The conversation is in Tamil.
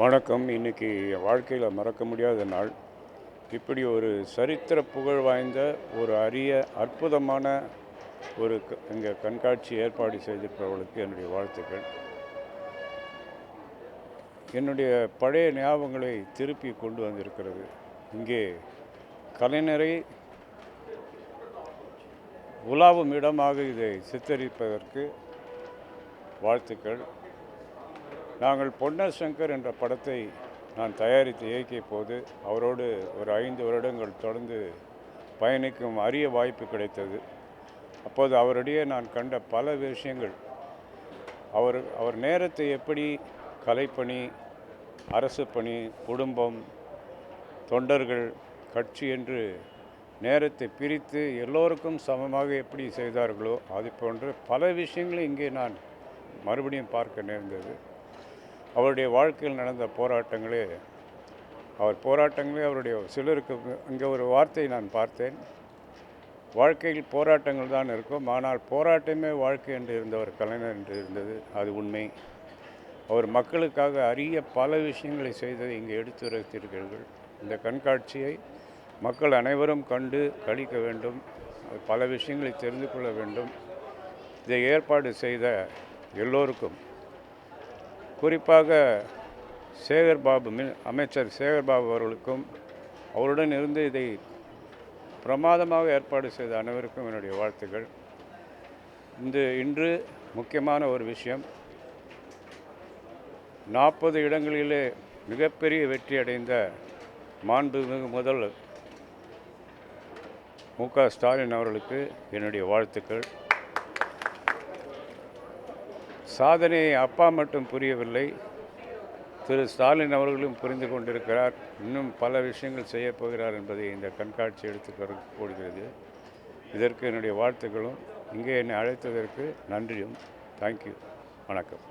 வணக்கம். இன்னைக்கு வாழ்க்கையில் மறக்க முடியாத நாள். இப்படி ஒரு சரித்திர புகழ் வாய்ந்த ஒரு அரிய அற்புதமான ஒரு இங்கே கண்காட்சி ஏற்பாடு செய்திருப்பவர்களுக்கு என்னுடைய வாழ்த்துக்கள். என்னுடைய பழைய ஞாபகங்களை திருப்பி கொண்டு வந்திருக்கிறது. இங்கே கலைஞரை உலாவும் இடமாக இதை சித்தரிப்பதற்கு வாழ்த்துக்கள். நாங்கள் பொன்னர் சங்கர் என்ற படத்தை நான் தயாரித்து இயக்கிய போது அவரோடு ஒரு ஐந்து வருடங்கள் தொடர்ந்து பயணிக்கும் அரிய வாய்ப்பு கிடைத்தது. அப்போது அவரிடையே நான் கண்ட பல விஷயங்கள். அவர் அவர் நேரத்தை எப்படி கலைப்பணி அரசு பணி குடும்பம் தொண்டர்கள் கட்சி என்று நேரத்தை பிரித்து எல்லோருக்கும் சமமாக எப்படி செய்தார்களோ அது போன்று பல விஷயங்களை இங்கே நான் மறுபடியும் பார்க்க நேர்ந்தது. அவருடைய வாழ்க்கையில் நடந்த போராட்டங்களே அவர் போராட்டங்களே அவருடைய சிலருக்கு இங்கே ஒரு வார்த்தை நான் பார்த்தேன். வாழ்க்கையில் போராட்டங்கள் தான் இருக்கும். ஆனால் போராட்டமே வாழ்க்கை என்று இருந்தவர் கலைஞர் என்று இருந்தது. அது உண்மை. அவர் மக்களுக்காக அரிய பல விஷயங்களை செய்ததை இங்கே எடுத்துரைத்தீர்கள் இந்த கண்காட்சியை மக்கள் அனைவரும் கண்டு கழிக்க வேண்டும். பல விஷயங்களை தெரிந்து கொள்ள வேண்டும். இதை ஏற்பாடு செய்த எல்லோருக்கும் குறிப்பாக சேகர் பாபு மின் அமைச்சர் சேகர் பாபு அவர்களுக்கும் அவருடன் இருந்து இதை பிரமாதமாக ஏற்பாடு செய்த அனைவருக்கும் என்னுடைய வாழ்த்துக்கள். இந்த இன்று முக்கியமான ஒரு விஷயம். நாற்பது இடங்களிலே மிகப்பெரிய வெற்றி அடைந்த மாண்புமிகு முதல் மு க ஸ்டாலின் அவர்களுக்கு என்னுடைய வாழ்த்துக்கள். சாதனையை அப்பா மட்டும் புரியவில்லை. திரு ஸ்டாலின் அவர்களும் புரிந்து கொண்டிருக்கிறார். இன்னும் பல விஷயங்கள் செய்யப்போகிறார் என்பதை இந்த கண்காட்சி எடுத்து கூடுகிறது இதற்கு என்னுடைய வாழ்த்துக்களும். இங்கே என்னை அழைத்ததற்கு நன்றியும். தேங்க்யூ வணக்கம்.